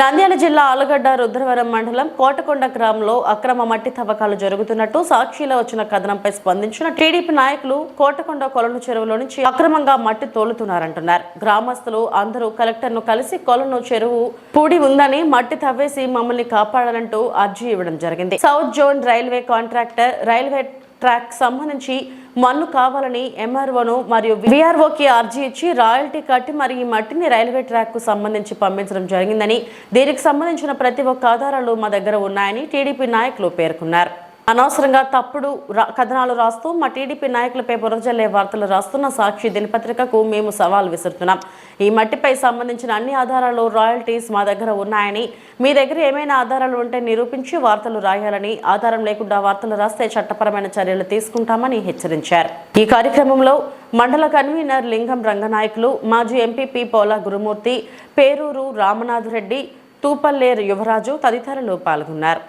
నంద్యాల జిల్లా ఆలగడ్డ రుద్రవరం మండలం కోటకొండ గ్రామంలో అక్రమ మట్టి తవ్వకాలు జరుగుతున్నట్టు సాక్షిలో వచ్చిన కథనంపై స్పందించిన టీడీపీ నాయకులు కోటకొండ కొలను చెరువులో నుంచి అక్రమంగా మట్టి తోలుతున్నారంటున్నారు. గ్రామస్తులు అందరూ కలెక్టర్ను కలిసి కొలను చెరువు పూడి ఉందని మట్టి తవ్వేసి మమ్మల్ని కాపాడాలంటూ అర్జీ ఇవ్వడం జరిగింది. South zone railway contractor railway track సంబంధించి మన్ను కావాలని ఎంఆర్ఓను మరియు విఆర్ఓకి అర్జీ ఇచ్చి రాయల్టీ కట్టి మరి ఈ మట్టిని రైల్వే ట్రాక్కు సంబంధించి పంపించడం జరిగిందని దీనికి సంబంధించిన ప్రతి ఒక్క ఆధారాలు మా దగ్గర ఉన్నాయని టీడీపీ నాయకులు పేర్కొన్నారు. అనవసరంగా తప్పుడు కథనాలు రాస్తూ మా టీడీపీ నాయకులపై బురజల్లే వార్తలు రాస్తున్న సాక్షి దినపత్రికకు మేము సవాల్ విసురుతున్నాం. ఈ మట్టిపై సంబంధించిన అన్ని ఆధారాలు రాయల్టీస్ మా దగ్గర ఉన్నాయని మీ దగ్గర ఏమైనా ఆధారాలు ఉంటే నిరూపించి వార్తలు రాయాలని ఆధారం లేకుండా వార్తలు రాస్తే చట్టపరమైన చర్యలు తీసుకుంటామని హెచ్చరించారు. ఈ కార్యక్రమంలో మండల కన్వీనర్ లింగం రంగనాయకులు మాజీ ఎంపీపీ పోలా గురుమూర్తి పేరూరు రామనాథ్ రెడ్డి తూపల్లేరు యువరాజు తదితరులు పాల్గొన్నారు.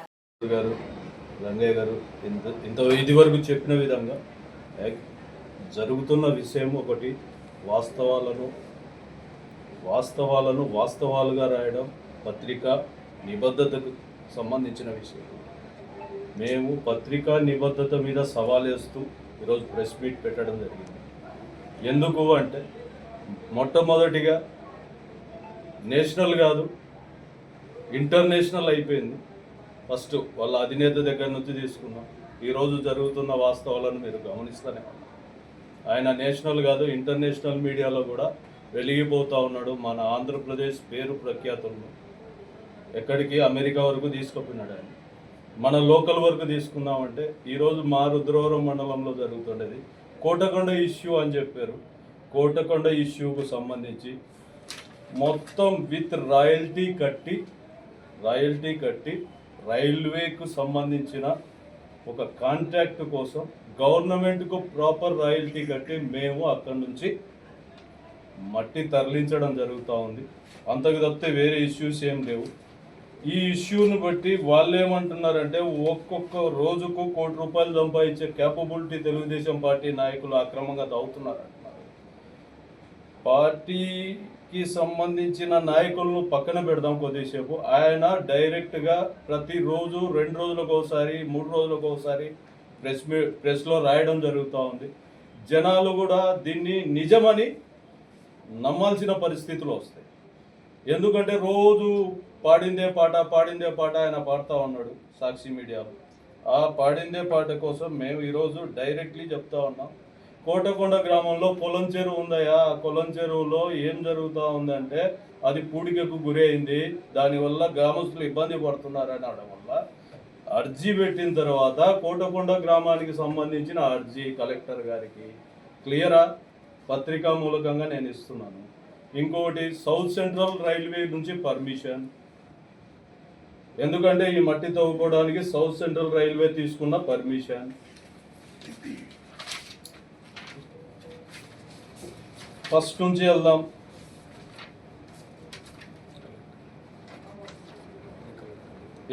రంగయ్య గారు ఇంత ఇంత ఇదివరకు చెప్పిన విధంగా జరుగుతున్న విషయం ఒకటి వాస్తవాలను వాస్తవాలను వాస్తవాలుగా రాయడం పత్రిక నిబద్ధతకు సంబంధించిన విషయం. మేము పత్రికా నిబద్ధత మీద సవాలేస్తూ ఈరోజు ప్రెస్ మీట్ పెట్టడం జరిగింది. ఎందుకు అంటే మొట్టమొదటిగా నేషనల్ కాదు ఇంటర్నేషనల్ అయిపోయింది. ఫస్ట్ వాళ్ళ అధినేత దగ్గర నుంచి తీసుకున్నాం. ఈరోజు జరుగుతున్న వాస్తవాలను మీరు గమనిస్తూనే. ఉన్నారు. ఆయన నేషనల్ కాదు ఇంటర్నేషనల్ మీడియాలో కూడా వెలిగిపోతూ ఉన్నాడు. మన ఆంధ్రప్రదేశ్ పేరు ప్రఖ్యాతులను ఎక్కడికి? అమెరికా వరకు తీసుకుపోయినాడు ఆయన. మన లోకల్ వరకు తీసుకుందామంటే ఈరోజు మా రుద్రవరం మండలంలో జరుగుతుండేది. కోటకొండ ఇష్యూ అని చెప్పారు. కోటకొండ ఇష్యూకు సంబంధించి మొత్తం విత్ రాయల్టీ కట్టి రాయల్టీ కట్టి రైల్వేకు సంబంధించిన ఒక కాంట్రాక్ట్ కోసం గవర్నమెంట్కు ప్రాపర్ రాయల్టీ కట్టి మేము అక్కడి నుంచి మట్టి తరలించడం జరుగుతూ ఉంది. అంతకు తప్పితే వేరే ఇష్యూస్ ఏం లేవు. ఈ ఇష్యూని బట్టి వాళ్ళు ఏమంటున్నారంటే ఒక్కొక్క రోజుకు కోటి రూపాయలు సంపాదించే క్యాపబిలిటీ తెలుగుదేశం పార్టీ నాయకులు అక్రమంగా దావుతున్నారు అంటున్నారు కి సంబంధించిన నాయకులను పక్కన పెడదాం కొద్దిసేపు. ఆయన డైరెక్ట్గా ప్రతిరోజు రెండు రోజులకు ఒకసారి మూడు రోజులకు ఒకసారి ప్రెస్ మీ ప్రెస్లో రాయడం జరుగుతూ ఉంది. జనాలు కూడా దీన్ని నిజమని నమ్మాల్సిన పరిస్థితులు వస్తాయి. ఎందుకంటే రోజు పాడిందే పాట పాడిందే పాట ఆయన పాడుతూ ఉన్నాడు సాక్షి మీడియాలో. ఆ పాడిందే పాట కోసం మేము ఈరోజు డైరెక్ట్లీ చెప్తా ఉన్నాం. కోటకొండ గ్రామంలో పొలం చెరువు ఉందయ్యా. ఆ పొలం చెరువులో ఏం జరుగుతూ ఉందంటే అది పూడికకు గురైంది. దానివల్ల గ్రామస్తులు ఇబ్బంది పడుతున్నారని అనడం వల్ల అర్జీ పెట్టిన తర్వాత కోటకొండ గ్రామానికి సంబంధించిన అర్జీ కలెక్టర్ గారికి క్లియరా? పత్రికా మూలకంగా నేను ఇస్తున్నాను. ఇంకొకటి సౌత్ సెంట్రల్ రైల్వే నుంచి పర్మిషన్. ఎందుకంటే ఈ మట్టి తవ్వుకోవడానికి సౌత్ సెంట్రల్ రైల్వే తీసుకున్న పర్మిషన్. ఫస్ట్ నుంచి వెళ్దాం.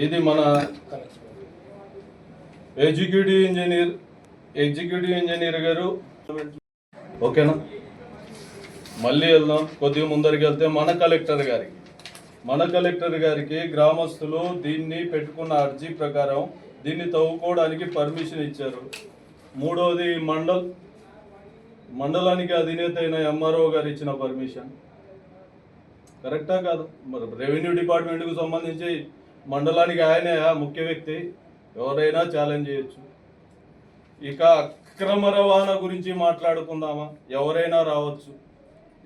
ఇది మన ఎగ్జిక్యూటివ్ ఇంజనీర్ ఎగ్జిక్యూటివ్ ఇంజనీర్ గారు. ఓకేనా? మళ్ళీ వెళ్దాం. కొద్దిగా ముందరికి వెళ్తే మన కలెక్టర్ గారికి మన కలెక్టర్ గారికి గ్రామస్తులు దీన్ని పెట్టుకున్న అర్జీ ప్రకారం దీన్ని తవ్వుకోవడానికి పర్మిషన్ ఇచ్చారు. మూడవది మండల్ మండలానికి అధినేత అయిన ఎంఆర్ఓ గారు ఇచ్చిన పర్మిషన్. కరెక్టా కాదు? మరి రెవెన్యూ డిపార్ట్మెంట్కు సంబంధించి మండలానికి ఆయనే ఆ ముఖ్య వ్యక్తి. ఎవరైనా ఛాలెంజ్ చేయొచ్చు. ఇక అక్రమ రవాణా గురించి మాట్లాడుకుందామా? ఎవరైనా రావచ్చు.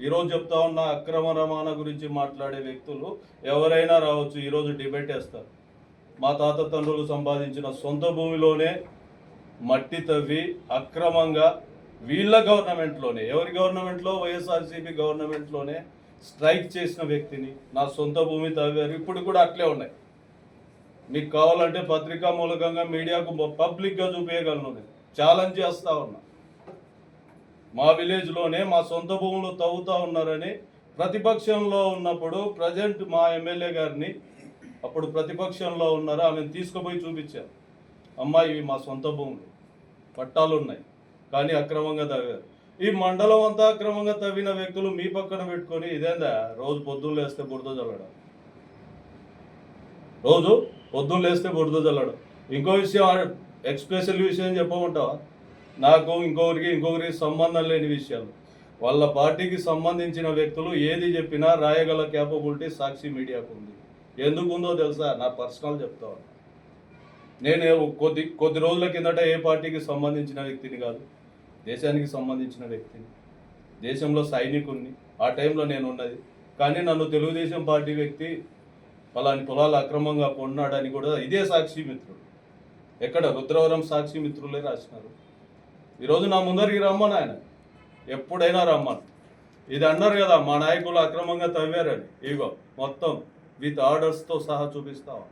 ఈరోజు చెప్తా ఉన్న అక్రమ రవాణా గురించి మాట్లాడే వ్యక్తులు ఎవరైనా రావచ్చు. ఈరోజు డిబేట్ వేస్తారు. మా తాత తండ్రులు సంపాదించిన సొంత భూమిలోనే మట్టి తవ్వి అక్రమంగా వీళ్ళ గవర్నమెంట్లోనే ఎవరి గవర్నమెంట్లో? వైఎస్ఆర్సీపీ గవర్నమెంట్లోనే స్ట్రైక్ చేసిన వ్యక్తిని నా సొంత భూమి తవ్వారు ఇప్పుడు కూడా అట్లే ఉన్నాయి. మీకు కావాలంటే పత్రికా మూలకంగా మీడియాకు పబ్లిక్గా చూపించగలను నేను ఛాలెంజ్ చేస్తూ ఉన్నా. మా విలేజ్లోనే మా సొంత భూములు తవ్వుతూ ఉన్నారని ప్రతిపక్షంలో ఉన్నప్పుడు ప్రజెంట్ మా ఎమ్మెల్యే గారిని అప్పుడు ప్రతిపక్షంలో ఉన్నారు? ఆమెను తీసుకుపోయి చూపించారు. అమ్మాయి ఇవి మా సొంత భూములు. పట్టాలు ఉన్నాయి కానీ అక్రమంగా తవ్వారు. ఈ మండలం అంతా అక్రమంగా తవ్విన వ్యక్తులు మీ పక్కన పెట్టుకొని ఇదేందా? రోజు పొద్దున్న లేస్తే బురద చల్లడం రోజు పొద్దున్న లేస్తే బురద చల్లడం ఇంకో విషయం ఎక్స్పెషల్ విషయం చెప్పమంటావా? నాకు ఇంకొకరికి ఇంకొకరికి సంబంధం లేని విషయాలు. వాళ్ళ పార్టీకి సంబంధించిన వ్యక్తులు ఏది చెప్పినా రాయగల క్యాపబిలిటీ సాక్షి మీడియాకు ఉంది. ఎందుకు ఉందో తెలుసా? నా పర్సనల్ చెప్తా నేను కొద్ది కొద్ది రోజుల కిందట ఏ పార్టీకి సంబంధించిన వ్యక్తిని కాదు దేశానికి సంబంధించిన వ్యక్తిని దేశంలో సైనికుడిని ఆ టైంలో నేను ఉన్నది. కానీ నన్ను తెలుగుదేశం పార్టీ వ్యక్తి పలాని పొలాలు అక్రమంగా కొన్నాడని కూడా ఇదే సాక్షి మిత్రుడు. ఎక్కడ? రుద్రవరం సాక్షి మిత్రులే రాసినారు. ఈరోజు నా ముందరికి రమ్మను ఆయన. ఎప్పుడైనా రమ్మను. ఇది అన్నారు కదా మా నాయకులు అక్రమంగా తవ్వారని. ఇగో మొత్తం విత్ ఆర్డర్స్తో సహా చూపిస్తావా